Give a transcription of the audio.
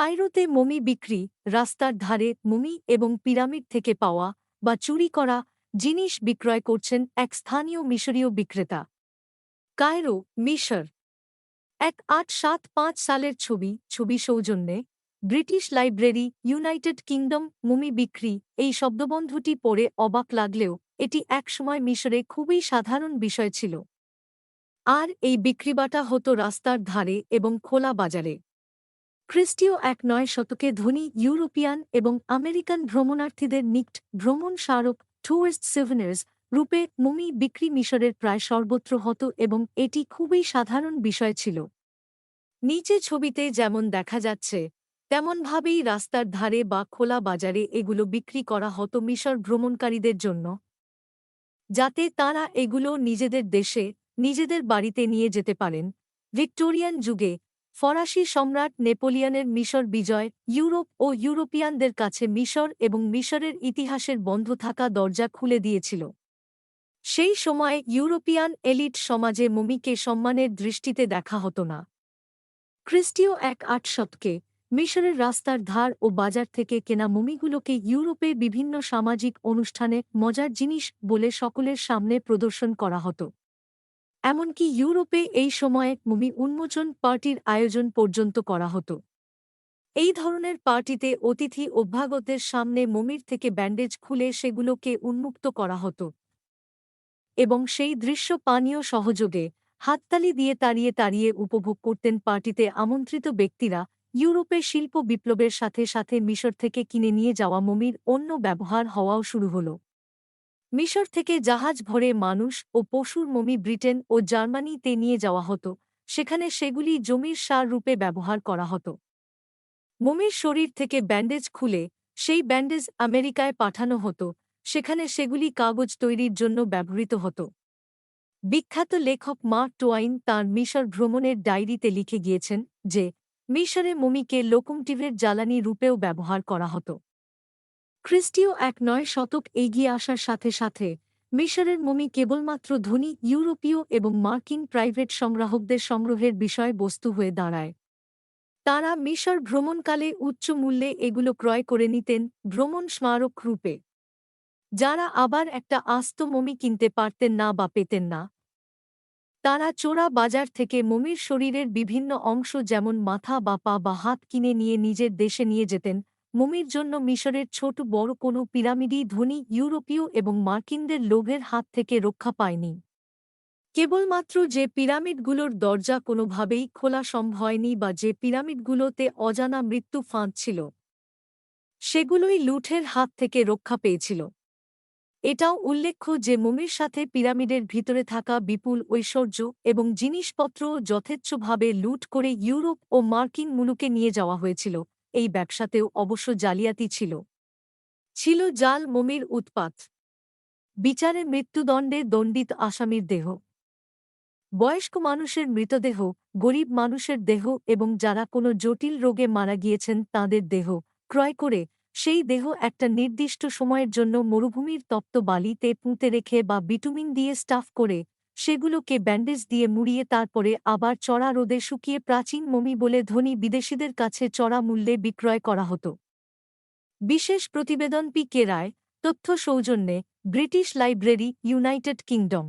কায়রোতে mummy বিক্রি, রাস্তার ধারে মমি এবং পিরামিড থেকে পাওয়া বা চুরি করা জিনিস বিক্রয় করছেন এক স্থানীয় মিশরীয় বিক্রেতা। কায়রো, মিশর। এক আট সাত পাঁচ সালের ছবি ছবি সৌজন্যে British library United Kingdom mummy বিক্রি এই শব্দবন্ধুটি পড়ে অবাক লাগলেও এটি একসময় মিশরে খুবই সাধারণ বিষয় ছিল। আর এই বিক্রিবাটা হতো রাস্তার ধারে এবং খোলা বাজারে। খ্রিস্টীয় এক নয় শতকে ধনী ইউরোপিয়ান এবং আমেরিকান ভ্রমণার্থীদের নিকট ভ্রমণ স্মারক টুরিস্ট সিভেনার্স রূপে মুমি বিক্রি মিশরের প্রায় সর্বত্র হতো এবং এটি খুবই সাধারণ বিষয় ছিল। নিচে ছবিতে যেমন দেখা যাচ্ছে, তেমনভাবেই রাস্তার ধারে বা খোলা বাজারে এগুলো বিক্রি করা হতো মিশর ভ্রমণকারীদের জন্য। যাতে তারা এগুলো নিজেদের দেশে, নিজেদের বাড়িতে নিয়ে যেতে পারেন। ভিক্টোরিয়ান যুগে ফরাসি সম্রাট নেপোলিয়নের মিশর বিজয়, ইউরোপ ও ইউরোপিয়ানদের কাছে মিশর এবং মিশরের ইতিহাসের বন্ধ থাকা দরজা খুলে দিয়েছিল। সেই সময়ে ইউরোপিয়ান এলিট সমাজে মমিকে সম্মানের দৃষ্টিতে দেখা হতো না। খ্রিস্টীয় এক আট শতকে মিশরের রাস্তার ধার ও বাজার থেকে কেনা মমিগুলোকে ইউরোপে বিভিন্ন সামাজিক অনুষ্ঠানে মজার জিনিস বলে সকলের সামনে প্রদর্শন করা হতো। এমনকি ইউরোপে এই সময়ে মমি উন্মোচন পার্টির আয়োজন পর্যন্ত করা হতো। এই ধরনের পার্টিতে অতিথি অভ্যাগতের সামনে মমির থেকে ব্যান্ডেজ খুলে সেগুলোকে উন্মুক্ত করা হতো। এবং সেই দৃশ্য পানীয় সহযোগে হাততালি দিয়ে তাড়িয়ে তাড়িয়ে উপভোগ করতেন পার্টিতে আমন্ত্রিত ব্যক্তিরা ইউরোপে শিল্প বিপ্লবের সাথে সাথে মিশর থেকে কিনে নিয়ে যাওয়া মমির অন্য ব্যবহার হওয়াও শুরু হল। মিশর থেকে জাহাজ ভরে মানুষ ও পশুর মমি ব্রিটেন ও জার্মানিতে নিয়ে যাওয়া হতো, সেখানে সেগুলি জমির সার রূপে ব্যবহার করা হতো। মমির শরীর থেকে ব্যান্ডেজ খুলে সেই ব্যান্ডেজ আমেরিকায় পাঠানো হতো, সেখানে সেগুলি কাগজ তৈরির জন্য ব্যবহৃত হতো। বিখ্যাত লেখক মা টোয়াইন তাঁর মিশর ভ্রমণের ডায়েরিতে লিখে গিয়েছেন যে, মিশরে মমিকে লোকোমটিভের জ্বালানি রূপেও ব্যবহার করা হতো। খ্রিস্টীয় এক নয় শতক এগিয়ে আসার সাথে সাথে, মিশরের মমি কেবলমাত্র ধনী ইউরোপীয় এবং মার্কিন প্রাইভেট সংগ্রাহকদের সংগ্রহের বিষয় বস্তু হয়ে দাঁড়ায়। তারা মিশর ভ্রমণকালে উচ্চ মূল্যে এগুলো ক্রয় করে নিতেন ভ্রমণ স্মারক রূপে। যারা আবার একটা আস্ত মমি কিনতে পারতেন না বা পেতেন না। তারা চোরা বাজার থেকে মমির শরীরের বিভিন্ন অংশ যেমন মাথা বা পা বা হাত কিনে নিয়ে নিজের দেশে নিয়ে যেতেন মমির জন্য মিশরের ছোট বড় কোনো পিরামিডই ধনী ইউরোপীয় এবং মার্কিনদের লোভের হাত থেকে রক্ষা পায়নি। কেবলমাত্র যে পিরামিডগুলোর দরজা কোনোভাবেই খোলা সম্ভব হয়নি বা যে পিরামিডগুলোতে অজানা মৃত্যু ফাঁদ ছিল, সেগুলোই লুঠের হাত থেকে রক্ষা পেয়েছিল। এটাও উল্লেখ্য যে মমির সাথে পিরামিডের ভিতরে থাকা বিপুল ঐশ্বর্য এবং জিনিসপত্র যথেচ্ছভাবে লুট করে ইউরোপ ও মার্কিন মুলুকে নিয়ে যাওয়া হয়েছিল। এই ব্যবসাতেও অবশ্য জালিয়াতি ছিল। ছিল জাল মমির উৎপাত। বিচারে মৃত্যুদণ্ডে দণ্ডিত আসামির দেহ। বয়স্ক মানুষের মৃতদেহ, গরিব মানুষের দেহ এবং যারা কোনো জটিল রোগে মারা গিয়েছেন তাদের দেহ ক্রয় করে সেই দেহ একটা নির্দিষ্ট সময়ের জন্য মরুভূমির তপ্ত বালিতে পুঁতে রেখে বা বিটুমিন দিয়ে স্টাফ করে সেগুলোকে ব্যান্ডেজ দিয়ে মুড়িয়ে তারপরে আবার চড়া রোদে শুকিয়ে প্রাচীন মমি বলে ধনী বিদেশিদের কাছে চড়া মূল্যে বিক্রয় করা হতো। বিশেষ প্রতিবেদন পি কে রায়, তথ্য সৌজন্যে, ব্রিটিশ লাইব্রেরি, ইউনাইটেড কিংডম।